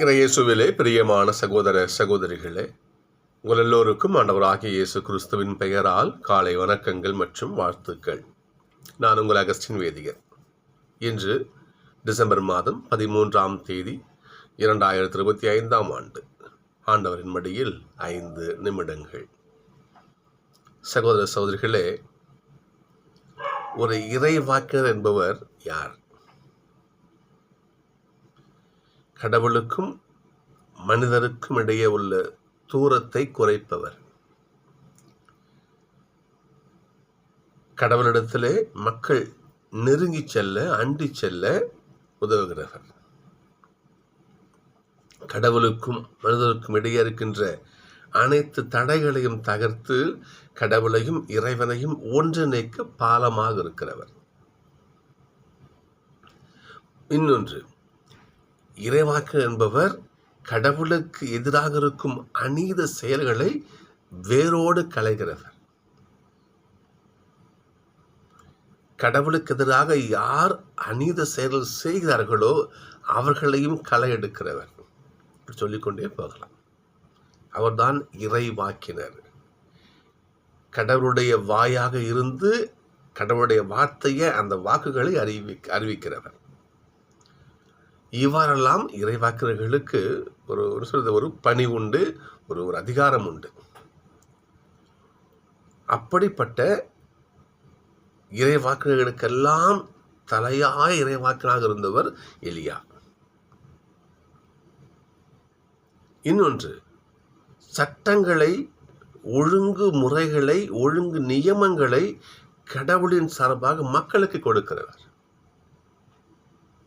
இறையேசுவிலே பிரியமான சகோதர சகோதரிகளே உங்கள் எல்லோருக்கும் ஆண்டவராகிய இயேசு கிறிஸ்துவின் பெயரால் காலை வணக்கங்கள் மற்றும் வாழ்த்துக்கள். நான் உங்கள் அகஸ்டின் வேதிகர். இன்று டிசம்பர் மாதம் பதிமூன்றாம் தேதி இரண்டாயிரத்தி இருபத்தி ஐந்தாம் ஆண்டு. ஆண்டவரின் மடியில் ஐந்து நிமிடங்கள். சகோதர சகோதரிகளே ஒரு இறைவாக்கர் என்பவர் யார்? கடவுளுக்கும் மனிதருக்கும் இடையே உள்ள தூரத்தை குறைப்பவர். கடவுளிடத்திலே மக்கள் நெருங்கி செல்ல அண்டி செல்ல உதவுகிறவர் கடவுளுக்கும் மனிதருக்கும் இடையே இருக்கின்ற அனைத்து தடைகளையும் தகர்த்து கடவுளையும் இறைவனையும் ஒன்றிணைக்க பாலமாக இருக்கிறவர். இன்னொன்று இறைவாக்கு என்பவர் கடவுளுக்கு எதிராக இருக்கும் அநீத செயல்களை வேரோடு களைகிறவர். கடவுளுக்கு எதிராக யார் அநீத செயல்கள் செய்கிறார்களோ அவர்களையும் களை எடுக்கிறவர் சொல்லிக்கொண்டே போகலாம். அவர்தான் இறைவாக்கினர். கடவுளுடைய வாயாக இருந்து கடவுளுடைய வார்த்தையை அந்த வாக்குகளை அறிவி அறிவிக்கிறவர். இவ்வாறெல்லாம் இறைவாக்கினர்களுக்கு ஒரு ஒரு சொல்றது ஒரு பணி உண்டு ஒரு ஒரு அதிகாரம் உண்டு. அப்படிப்பட்ட இறைவாக்கினர்களுக்கெல்லாம் தலையாய இறைவாக்கராக இருந்தவர் எலியா. இன்னொன்று சட்டங்களை ஒழுங்கு முறைகளை ஒழுங்கு நியமங்களை கடவுளின் சார்பாக மக்களுக்கு கொடுக்கிறவர்.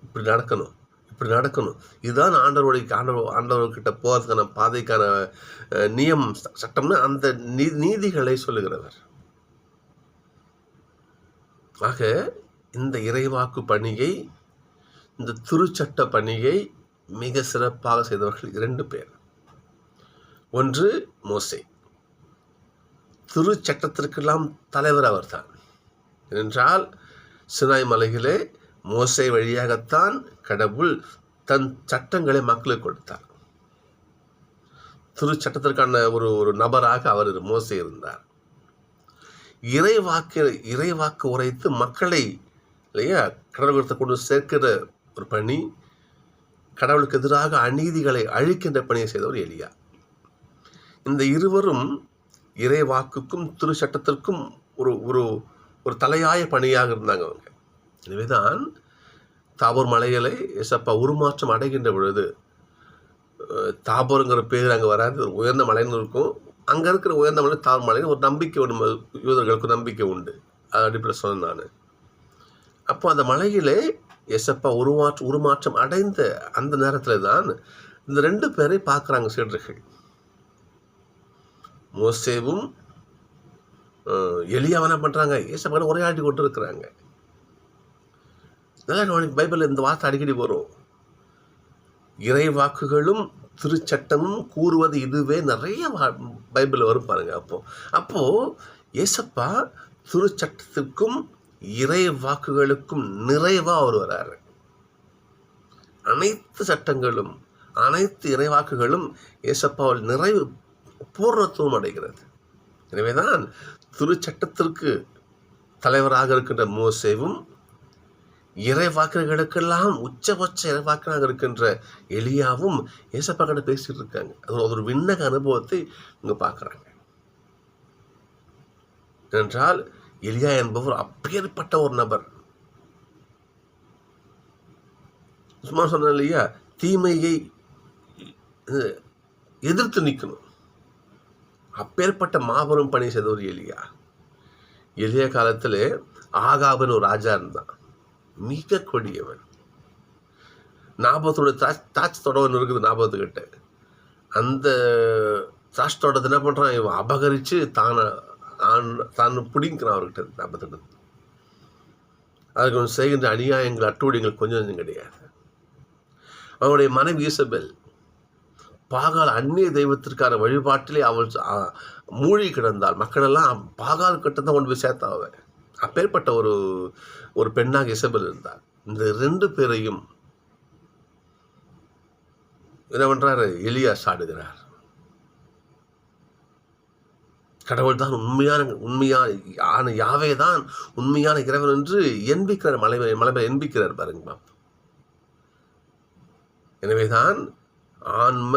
இப்படி நடக்கணும். இப்படி நடக்கணும். இதுதான் ஆண்டவருடைய ஆண்டவர் ஆண்டவர்கிட்ட போகிறதுக்கான பாதைக்கான நியம் ச- சட்டம்னு அந்த நீ நீதிகளை சொல்லுகிறவர். ஆக இந்த இறைவாக்கு பணியை இந்த திருச்சட்ட பணியை மிக சிறப்பாக செய்தவர்கள் இரண்டு பேர். ஒன்று மோசை. திருச்சட்டத்திற்கெல்லாம் தலைவர் அவர்தான். ஏனென்றால் சினாய் மலையிலே மோசை வழியாகத்தான் கடவுள் தன் சட்டங்களை மக்களுக்கு கொடுத்தார். திருச்சட்டத்திற்கான ஒரு ஒரு நபராக அவர் மோசை இருந்தார். இறைவாக்கு இறைவாக்கு உரைத்து மக்களை இல்லையா கடவுளத்தை கொண்டு சேர்க்கிற ஒரு பணி கடவுளுக்கு எதிராக அநீதிகளை அழிக்கின்ற பணியை செய்தவர் எலியா. இந்த இருவரும் இறைவாக்குக்கும் திருச்சட்டத்திற்கும் ஒரு ஒரு ஒரு தலையாய பணியாக இருந்தாங்க அவங்க. எனவேதான் தாபோர் மலைகளை எசப்பா உருமாற்றம் அடைகின்ற பொழுது அஹ், தாபோருங்கிற பேர் அங்கே வராது. ஒரு உயர்ந்த மலைன்னு இருக்கும். அங்கே இருக்கிற உயர்ந்த மலை தாபோர் மலைன்னு ஒரு நம்பிக்கை உண்டு. யூதர்களுக்கு நம்பிக்கை உண்டு. அது அடிப்படையில் சொன்னேன் நான். அப்போ அந்த மலையிலே எசப்பா உருமாற்ற உருமாற்றம் அடைந்த அந்த நேரத்தில் தான் இந்த ரெண்டு பேரை பார்க்குறாங்க சீடர்கள். மோசேவும் அஹ், பண்ணுறாங்க ஏசப்பாடு உரையாடி கொண்டு இருக்கிறாங்க நல்லா உனக்கு பைபிளில் இந்த வார்த்தை அடிக்கடி வரும் இறை வாக்குகளும் திருச்சட்டமும் கூறுவது இதுவே நிறைய வா- பைபிளில் வரும் பாருங்க அப்போ. அப்போது ஏசப்பா திருச்சட்டத்துக்கும் இறை வாக்குகளுக்கும் நிறைவாக அவர் வராரு. அனைத்து சட்டங்களும் அனைத்து இறைவாக்குகளும் ஏசப்பாவில் நிறைவு பூர்ணத்துவம் அடைகிறது. எனவேதான் திருச்சட்டத்திற்கு தலைவராக இருக்கின்ற மோசேவும் இறைவாக்குகளுக்கெல்லாம் உச்சபட்ச இறைவாக்கனாக இருக்கின்ற எலியாவும் ஏசப்பா கிட்ட பேசிட்டு இருக்காங்க. அது ஒரு- விண்ணக அனுபவத்தை இங்க பார்க்குறாங்க. என்றால் எலியா என்பவர் அப்பேற்பட்ட ஒரு நபர். சும்மா சொன்னேன் இல்லையா? தீமையை எதிர்த்து நிற்கணும். அப்பேற்பட்ட மாபெரும் பணி செய்தவர் எலியா. எளிய காலத்தில் ஆகாபன் ஒரு ராஜா இருந்தான். மிக கொடியவன் நாபத்தோட தாச் திராட்சை தொடவன் இருக்குது நாபத்துக்கிட்ட. அந்த திராட்சை தோட்டத்தை என்ன பண்ணுறான் இவன் அபகரித்து தானை ஆண் தான் பிடிங்கிறான் அவர்கிட்ட நாபத்திட்ட அதுக்கு அவன் செய்கின்ற அநியாயங்கள் அட்டூழியங்கள் கொஞ்சம் கொஞ்சம் கிடையாது. அவனுடைய மனைவி ஈசபெல் பாகால் அந்நிய தெய்வத்திற்கான வழிபாட்டிலே அவள் மூழ்கி கிடந்தாள். மக்களெல்லாம் பாகால் கிட்ட தான் கொண்டு போய் சேர்த்தா அப்பேற்பட்ட ஒரு ஒரு பெண்ணாக இசபெல் இருந்தார். இந்த ரெண்டு பேரையும் என்ன பண்ணுறாரு எலியா சாடுகிறார். கடவுள் தான் உண்மையான உண்மையான ஆன யாவே தான் உண்மையான இறைவன் என்று எண்பிக்கிறார் மலை மலை எண்பிக்கிறார் பாருங்க பாப்பா எனவேதான் ஆன்ம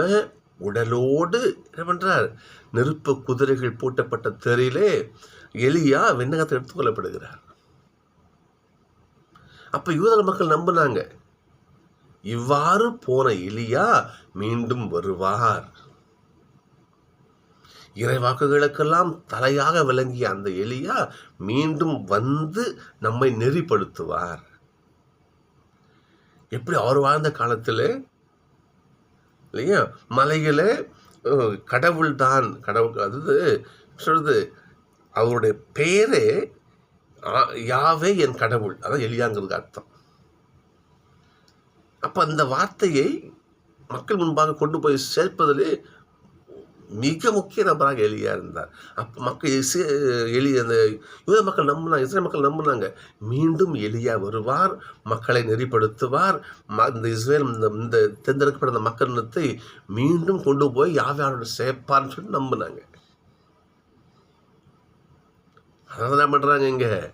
உடலோடு என்ன பண்றார்? நெருப்பு குதிரைகள் பூட்டப்பட்ட தெருவிலே எலியா விண்ணகத்தை எடுத்துக்கொள்ளப்படுகிறார் அப்ப யூதர மக்கள் நம்பினாங்க. இவ்வாறு போன எலியா மீண்டும் வருவார். இறைவாக்குகளுக்கெல்லாம் தலையாக விளங்கிய அந்த எலியா மீண்டும் வந்து நம்மை நெறிப்படுத்துவார். எப்படி அவர் வாழ்ந்த காலத்தில் இல்லையா? மலையில கடவுள் தான் கடவுள் அதாவது சொல்றது அவருடைய பேரே யாவே என் கடவுள். அதான் எளியாங்கிறதுக்கு அர்த்தம். அப்ப அந்த வார்த்தையை மக்கள் முன்பாக கொண்டு போய் சேர்ப்பதிலே மிக முக்கிய நபராக எலியா இருந்தார். அப்போ மக்கள் இசை- எலி அந்த யூத மக்கள் நம்பினாங்க இஸ்ரேல் மக்கள் நம்பினாங்க. மீண்டும் எலியா வருவார் மக்களை நெறிப்படுத்துவார். ம- இந்த இஸ்ரேல் இந்த இந்த தேர்ந்தெடுக்கப்பட்ட அந்த மக்கள் இனத்தை மீண்டும் கொண்டு போய் யாவையாரோட சேர்ப்பார்னு சொல்லி நம்பினாங்க. அதான் என்ன பண்ணுறாங்க இங்கே.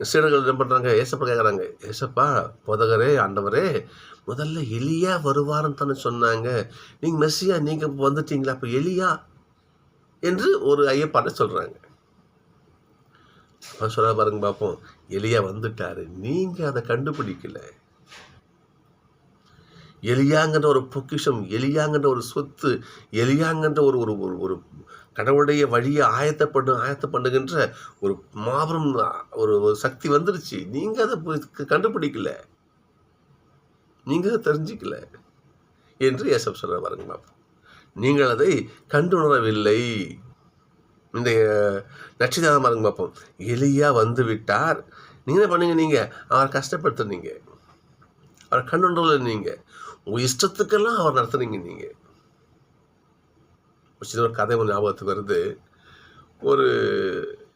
சீடர்கள் என்ன பண்ணுறாங்க ஏசப்பா கேட்குறாங்க ஏசப்பா போதகரே ஆண்டவரே முதல்ல எலியா வருவார்னு தானே சொன்னாங்க. நீங்கள் மெஸ்ஸியா நீங்கள் வந்துட்டீங்களா? அப்போ எலியா என்று ஒரு ஐயப்பாட்டை சொல்கிறாங்க அப்போ சொல்ல பாருங்க பார்ப்போம் எலியா வந்துட்டாரு. நீங்கள் அதை கண்டுபிடிக்கல. எலியாங்கன்ற ஒரு பொக்கிஷம் எலியாங்கன்ற ஒரு சொத்து எலியாங்கன்ற ஒரு ஒரு ஒரு ஒரு கடவுளுடைய வழியை ஆயத்தப்படு ஆயத்த பண்ணுகின்ற ஒரு மாபெரும் ஒரு சக்தி வந்துருச்சு. நீங்கள் அதை கண்டுபிடிக்கல. நீங்கள் அதை தெரிஞ்சிக்கல. என்று ஏசப் சொல்கிற பாருங்க பார்ப்போம் நீங்கள் அதை கண்டுணரவில்லை. இந்த நட்சத்திரம் பாருங்க பார்ப்போம் எலியா வந்து விட்டார் நீங்கள் என்ன பண்ணீங்க நீங்கள் அவரை கஷ்டப்படுத்துனீங்க. அவரை கண்டுணரல நீங்கள் உங்கள் இஷ்டத்துக்கெல்லாம் அவர் நடத்துனீங்க நீங்கள் ஒரு சின்ன ஒரு கதை ஒன்று ஞாபகத்துக்கு வருது. ஒரு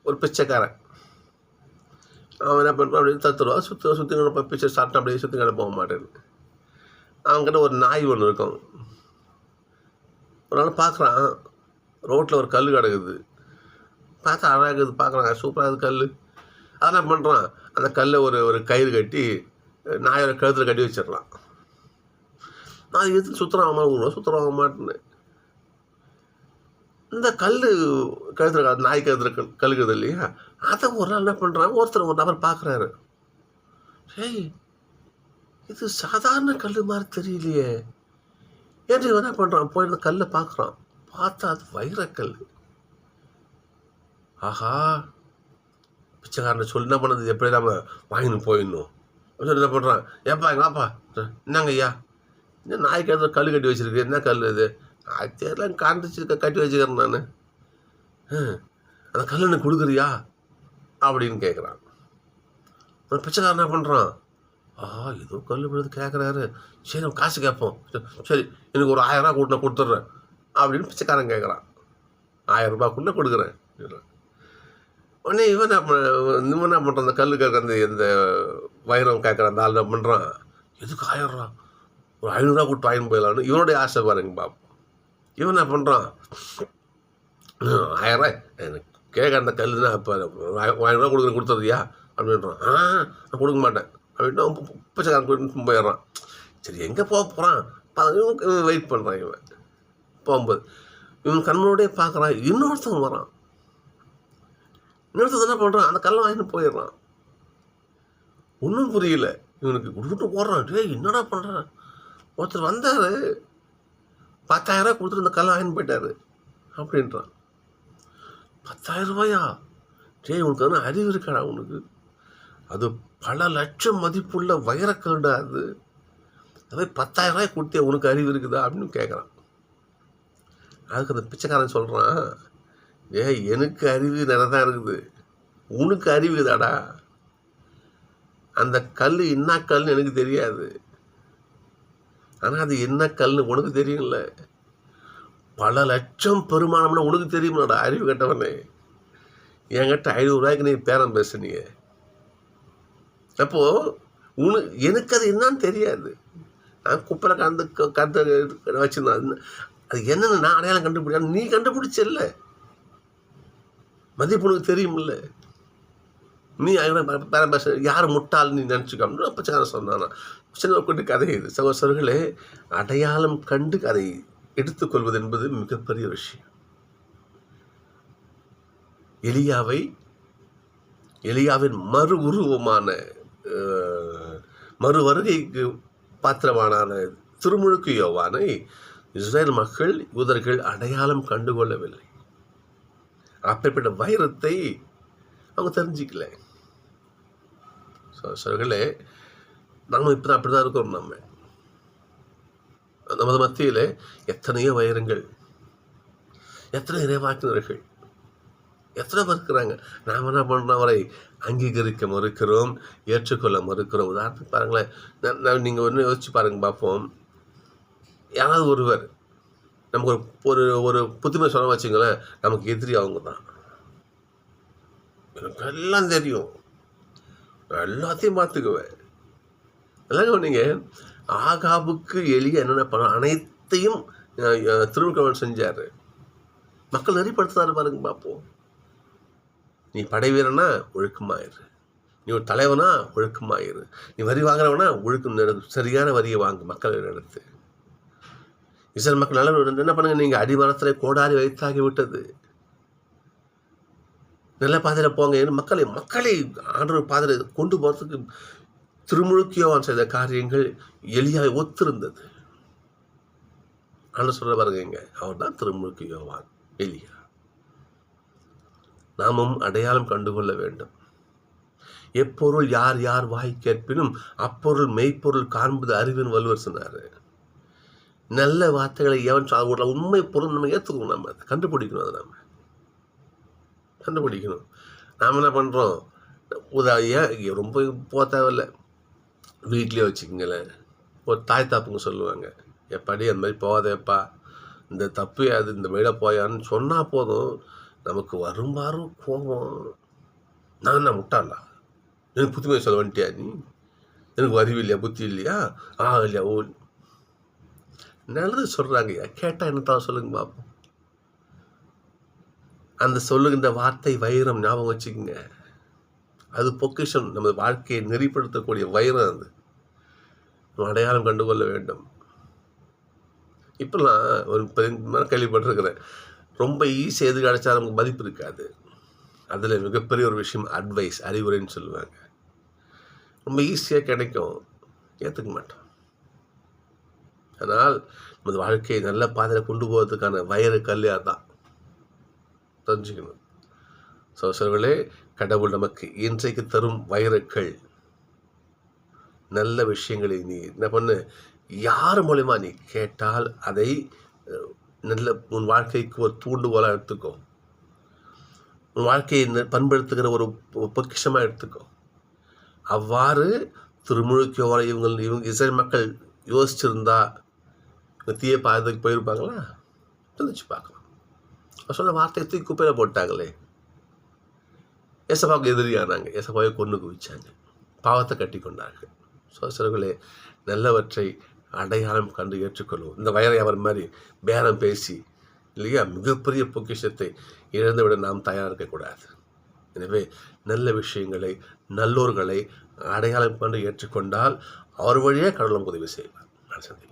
ஒரு பிச்சைக்காரன். அவன் என்ன பண்ணுறான் அப்படியே தத்துருவா சுற்றி சுற்றி கிடப்பான் பிச்சை சாப்பிட்டு அப்படியே சுற்றி கிடப்பான் போக மாட்டேன்னு. அவங்ககிட்ட ஒரு நாய் ஒன்று இருக்கும். ஒரு நாள் பார்க்குறான் ரோட்டில் ஒரு கல் கிடக்குது. பார்த்தா அழகாகுது பார்க்குறாங்க சூப்பராக இருக்குது கல் அதெல்லாம் பண்ணுறான் அந்த கல்லை ஒரு ஒரு கயிறு கட்டி நாயோட கழுத்தில் கட்டி வச்சிடலாம் நான் அது எதுக்கு சுற்றுறான் விடுவோம் சுற்றுறான் மாட்டேன்னு. இந்த கல் கழுத்தில் நாய் கழுத்தில் கல் இல்லையா? அதை ஒரு நாள் என்ன பண்ணுறான் ஒருத்தர் ஒரு நபர் பார்க்குறாரு ஏய் இது சாதாரண கல் மாதிரி தெரியலையே. என்று இவன் என்ன பண்ணுறான் போய் அந்த கல்லை பார்க்குறான். பார்த்தா அது வைரக்கல் ஆஹா பிச்சைக்காரனை சொல்லி என்ன பண்ணது? எப்படி நம்ம வாங்கின்னு போயிடணும். அப்படின்னு சொல்லி என்ன பண்ணுறான் ஏப்பா எங்க வாப்பா. என்னங்க ஐயா. என்ன நாய்க்கு கழுத்தில் கல் கட்டி வச்சிருக்கு. என்ன கல் இது? அது தெரியல காண்டிச்சு கட்டி வச்சுக்கிறேன் நான். அந்த கல் எனக்கு கொடுக்குறியா? அப்படின்னு கேட்குறான் பிச்சைக்காரன் என்ன பண்ணுறான் ஆ ஏதோ கல் விழுது கேட்குறாரு சரி நம்ம காசு கேட்போம். சரி எனக்கு ஒரு ஆயிரம் ரூபா கூட்டின கொடுத்துட்றேன். அப்படின்னு பிச்சைக்காரன் கேட்குறான் ஆயிரம் ரூபாய்க்குள்ளே கொடுக்குறேன். உடனே இவன் என்ன பண்ண- இவன் என்ன பண்ணுறான் அந்த கல் கேட்குற அந்த இந்த வைரம் கேட்குற அந்த ஆள் என்ன பண்ணுறான் எதுக்கு ஆயிரம் ரூபா? ஒரு ஐநூறுரூவா கொடுத்து வாங்கி போயிடலான்னு இவனுடைய ஆசை பாருங்க பாப்போம். இவன் என்ன பண்ணுறான் ஆயிரம் எனக்கு கேட்க அந்த கல்லுனா இப்போ ஆயிரம் ரூபா கொடுக்குற கொடுத்துருதியா அப்படின்றான். ஆ நான் கொடுக்க மாட்டேன். அப்படின்னா அவன் பிச்சைக்காரன் கூட்டிட்டு போயிடுறான். சரி எங்கே போக போகிறான் வெயிட் பண்ணுறான் இவன் போகும்போது இவன் கண்மனோடய பார்க்குறான் இன்னொருத்தன் வரான். இன்னொருத்தன் என்ன பண்ணுறான் அந்த கல்லை வாங்கிட்டு போயிடுறான். ஒன்றும் புரியல. இவனுக்கு கொடுத்துட்டு போடுறான் டேய் என்னடா பண்ணுறான் ஒருத்தர் வந்தார். பத்தாயிரம் கொடுத்துட்டு இந்த கல்லை வாங்கிட்டு போயிட்டார். அப்படின்றான். பத்தாயிரம் ரூபாயா? டேய் உனக்கு வந்து அறிவு இருக்காடா உனக்கு? அது பல லட்சம் மதிப்புள்ள வைரக்கல்டா அது. அதே பத்தாயிரம் ரூபாய் கொடுத்தே உனக்கு அறிவு இருக்குதா? அப்படின்னு கேட்குறான் அதுக்கு அந்த பிச்சைக்காரன் சொல்கிறான் ஏய் எனக்கு அறிவு நிறைய தான் இருக்குது. உனக்கு அறிவு இருக்குதாடா? அந்த கல் என்ன கல்னு எனக்கு தெரியாது. ஆனால் அது என்ன கல்னு உனக்கு தெரியும்ல. பல லட்சம் பெருமானம்னா உனக்கு தெரியுமாடா அறிவு கட்டவனே. என்கிட்ட ஐநூறுரூவாய்க்கு நீ பேரம் பேசுனீங்க அப்போது உனக்கு எனக்கு அது என்னன்னு தெரியாது. நான் குப்பையில் கலந்து க- வச்சுருந்தேன். அது என்னென்னு நான் அடையாளம் கண்டுபிடிக்க நீ கண்டுபிடிச்சல மதிப்பு உனக்கு தெரியுமில்ல. நீ பேச யார் முட்டாள் நீ நினச்சிக்கணும் அப்பச்சாரம் சொன்னானா சின்ன கொண்டு கதை இது. சகோசரர்களே அடையாளம் கண்டு அதை எடுத்துக்கொள்வது என்பது மிகப்பெரிய விஷயம். எலியாவை எலியாவின் மறு உருவமான மறு வருகைக்கு பாத்திரமான திருமுழுக்கு யோவானை இஸ்ரேல் மக்கள் யூதர்கள் அடையாளம் கண்டுகொள்ளவில்லை. அப்பேற்பட்ட வைரத்தை அவங்க தெரிஞ்சிக்கல. சொல்களே நம்ம இப்போ தான் அப்படி தான் இருக்கிறோம் நம்ம. நமது மத்தியில் எத்தனையோ வைரங்கள் எத்தனை இறைவாக்கினர்கள் எத்தனை பேர் இருக்கிறாங்க? நாம் என்ன பண்ணுறோம் அவரை அங்கீகரிக்க மறுக்கிறோம் ஏற்றுக்கொள்ள மறுக்கிறோம். உதாரணத்துக்கு பாருங்களேன். நீங்கள் ஒன்று யோசிச்சு பாருங்க பார்ப்போம். யாராவது ஒருவர் நமக்கு ஒரு ஒரு ஒரு புத்துமை சொல்ல வச்சுங்களேன் நமக்கு எதிரி அவங்க தான். எனக்கு எல்லாம் தெரியும். எல்லாத்தையும் பார்த்துக்குவேன். எல்லாம் நீங்க ஆகாபுக்கு எளிய என்னென்ன பண்ண அனைத்தையும் திருவிழா செஞ்சார். மக்கள் நெறிப்படுத்துறாரு பாருங்க பார்ப்போம். நீ படை வீரனா ஒழுக்கமாயிரு. நீ ஒரு தலைவனா ஒழுக்கமாயிரு. நீ வரி வாங்குறவனா ஒழுக்கம் சரியான வரியை வாங்கு மக்கள் நடத்து இஸ்ரேல் மக்கள் நல்ல என்ன பண்ணுங்க? நீங்கள் அடிமரத்தில் கோடாரி வைத்தாகி விட்டது. நல்ல பாதையில் போங்க மக்களை மக்களை ஆண்டவர் பாதையில் கொண்டு போகிறதுக்கு திருமுழுக்கியோவான் செய்த காரியங்கள் எளியாக ஒத்திருந்தது. ஆனால் சொல்ல பாருங்க இங்கே அவர் தான் திருமுழுக்கு யோவான் எளியா நாமும் அடையாளம் கண்டுகொள்ள வேண்டும். எப்பொருள் யார் யார் வாய் கேட்பினும் அப்பொருள் மெய்ப்பொருள் காண்பது அறிவின் வலுவர் சொன்னார். நல்ல வார்த்தைகளை எவன் சொ- உண்மை பொருள் நம்ம ஏற்றுக்கணும் நம்ம அதை கண்டுபிடிக்கணும் அதை நம்ம. கண்டுபிடிக்கணும். நாம் என்ன பண்ணுறோம் உதா ரொம்ப போக தேவையில்ல. வீட்லேயே வச்சுக்கங்களேன். ஒரு தாய் தாப்புங்க சொல்லுவாங்க. எப்பாடி அந்த மாதிரி போகாதேப்பா. இந்த தப்பு அது இந்த மேலே போயான்னு சொன்னால் போதும். நமக்கு வரும்பாரும் கோபம். நான் என்ன முட்டாளா? எனக்கு புத்துமை சொல்ல வந்துட்டியா நீ? எனக்கு அறிவு இல்லையா புத்தி இல்லையா ஆ இல்லையா ஓ. நல்லது சொல்கிறாங்கய்யா கேட்டால் என்ன தான் சொல்லுங்க பார்ப்போம் அந்த சொல்லுகின்ற வார்த்தை வைரம் ஞாபகம் வச்சுக்கோங்க. அது பொக்கிஷம். நமது வாழ்க்கையை நெறிப்படுத்தக்கூடிய வைரம் அது. அடையாளம் கண்டுகொள்ள வேண்டும். இப்போல்லாம் ஒரு பெரிய கேள்விப்பட்டிருக்கிறேன். ரொம்ப ஈஸியாக எது கிடைச்சா நமக்கு மதிப்பு இருக்காது. அதில் மிகப்பெரிய ஒரு விஷயம் அட்வைஸ் அறிவுரைன்னு சொல்லுவாங்க. ரொம்ப ஈஸியாக கிடைக்கும். ஏற்றுக்க மாட்டோம். ஆனால் நமது வாழ்க்கையை நல்ல பாதையில் கொண்டு போகிறதுக்கான வயிறு கல்லியாக தான் தெரிஞ்சுக்கணும். சோசர்களே கடவுள் நமக்கு இன்றைக்கு தரும் வைரக்கள் நல்ல விஷயங்களை நீ என்ன பண்ணு? யார் மூலிமா நீ கேட்டால் அதை நல்ல உன் வாழ்க்கைக்கு ஒரு தூண்டுகோலாக எடுத்துக்கோ. உன் வாழ்க்கையை ந- பண்படுத்துகிற ஒரு பொக்கிஷமாக எடுத்துக்கோ. அவ்வாறு திருமுழுக்கியோட இவங்க இவங்க இசை மக்கள் யோசிச்சிருந்தா இந்த தீய பாதத்துக்கு போயிருப்பாங்களா? சிந்திச்சு பார்க்கலாம். அவர் சொன்ன வார்த்தையை தூக்கி குப்பையில் போட்டாங்களே. ஏசப்பாவுக்கு எதிரியானாங்க. ஏசப்பாவை கொண்டு குவிச்சாங்க. பாவத்தை கட்டி கொண்டார்கள் சோசர்களே நல்லவற்றை அடையாளம் கண்டு ஏற்றுக்கொள்வோம். இந்த வயலை அவர் மாதிரி பேரம் பேசி இல்லையா? மிகப்பெரிய பொக்கிஷத்தை இழந்துவிட நாம் தயாராக இருக்கக்கூடாது எனவே நல்ல விஷயங்களை நல்லோர்களை அடையாளம் கண்டு ஏற்றுக்கொண்டால் அவர் வழியே கடலும் உதவி செய்வார். நான் சந்திக்கிறேன்.